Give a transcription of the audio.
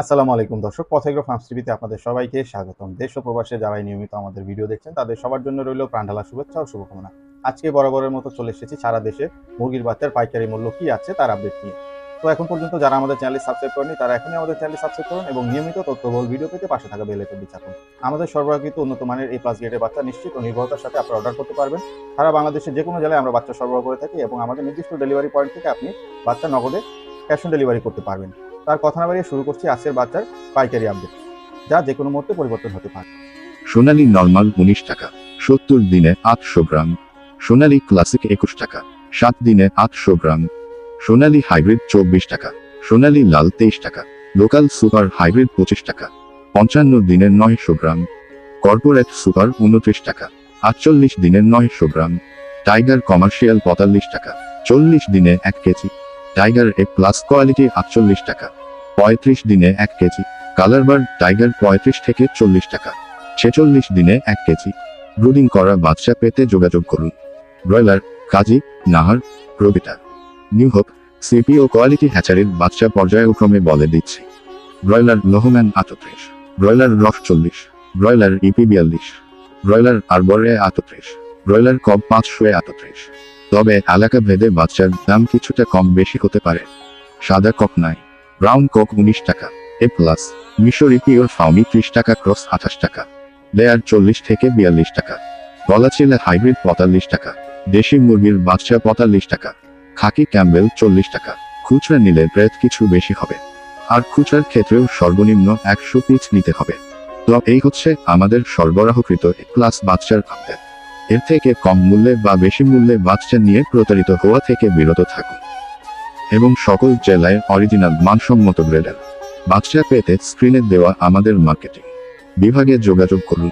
আসসালামু আলাইকুম দর্শক পথেগ্রো ফার্মস টিভিতে আপনাদের সবাইকে স্বাগতম। দেশ ও প্রবাসে যারাই নিয়মিত আমাদের ভিডিও দেখছেন, তাদের সবার জন্য রইল প্রাণঢালা শুভেচ্ছা ও শুভকামনা। আজকে বরাবরের মতো চলে এসেছি সারা দেশে। মুরগির বাচ্চার পাইকারি মূল্য কি আছে তার আপডেট নিয়ে। তো এখন পর্যন্ত যারা আমাদের চ্যানেল সাবস্ক্রাইব করেনি তারা এখনই আমাদের চ্যানেল সাবস্ক্রাইব করুন এবং নিয়মিত তথ্যবহুল ভিডিও পেতে পাশে থাকা বেল আইকনটি চাপুন। আমাদের সরবরাহকৃত উন্নত মানের এই প্লাস গ্রেডের বাচ্চা নিশ্চিত ও নির্ভরতার সাথে আপনারা অর্ডার করতে পারবেন। সারা বাংলাদেশের যে কোনো জেলায় আমরা বাচ্চা সরবরাহ করে থাকি এবং আমাদের নির্দিষ্ট ডেলিভারি পয়েন্ট থেকে আপনি বাচ্চা নগদে ক্যাশ অন ডেলিভারি করতে পারবেন। তার কথা না বাড়িয়ে শুরু করছি আজকের বাচ্চার পাইকারি আপডেট যা যে কোনো মুহূর্তে পরিবর্তন হতে পারে। সোনালী নর্মাল উনিশ টাকা, সত্তর দিনে আটশো গ্রাম। সোনালী ক্লাসিক একুশ টাকা, সাত দিনে আটশো গ্রাম। সোনালী হাইব্রিড চব্বিশ টাকা, সোনালী লাল তেইশ টাকা, লোকাল সুপার হাইব্রিড পঁচিশ টাকা, পঞ্চান্ন দিনের নয়শো গ্রাম। কর্পোরেট সুপার উনত্রিশ টাকা, আটচল্লিশ দিনের নয়শো গ্রাম। টাইগার কমার্শিয়াল পঁয়তাল্লিশ টাকা, চল্লিশ দিনে এক KG. Tiger A plus quality আটচল্লিশ টাকা। পঁয়ত্রিশ দিনে এক কেজি। কালারবার টাইগার পঁয়ত্রিশ থেকে চল্লিশ টাকা। ছেচল্লিশ দিনে এক কেজি। ব্রুডিং করা বাচ্চা পেতে যোগাযোগ করুন। Broiler, Kazi, Nahar, Provita. New Hope, CP quality হ্যাচারির বাচ্চা পর্যায়ক্রমে বলে দিচ্ছি। ব্রয়লার লোহম্যান আটত্রিশ ব্রয়লার রফ চল্লিশ। ব্রয়লার ইপি বিয়াল্লিশ। ব্রয়লার আরবরে আটত্রিশ ব্রয়লার কব পাঁচশো আটত্রিশ তবে এলাকা ভেদে বাচ্চার দাম কিছুটা কম বেশি হতে পারে। সাদা কক নাই। ব্রাউন কক উনিশ টাকা এ প্লাস মিশরি পিওর ফাউমি ত্রিশ টাকা ক্রস আঠাশ টাকা লেয়ার চল্লিশ থেকে বিয়াল্লিশ টাকা, গলাচিলা হাইব্রিড পঁয়তাল্লিশ টাকা, দেশি মুরগির বাচ্চা পঁয়তাল্লিশ টাকা, খাকি ক্যাম্বেল চল্লিশ টাকা, খুচরা নিলে ব্রেথ কিছু বেশি হবে। আর খুচরার ক্ষেত্রেও সর্বনিম্ন একশো পিস নিতে হবে। তো এই হচ্ছে আমাদের সরবরাহকৃত এ ক্লাস বাচ্চার আপডেট এর থেকে কম মূল্যে বা বেশি মূল্যে বাচ্চা নিয়ে প্রতারিত হওয়া থেকে বিরত থাকুন। এবং সকল জেলায় অরিজিনাল মানসম্মত গ্রেডার। বাচ্চা পেতে স্ক্রিনে দেওয়া আমাদের মার্কেটিং বিভাগে যোগাযোগ করুন।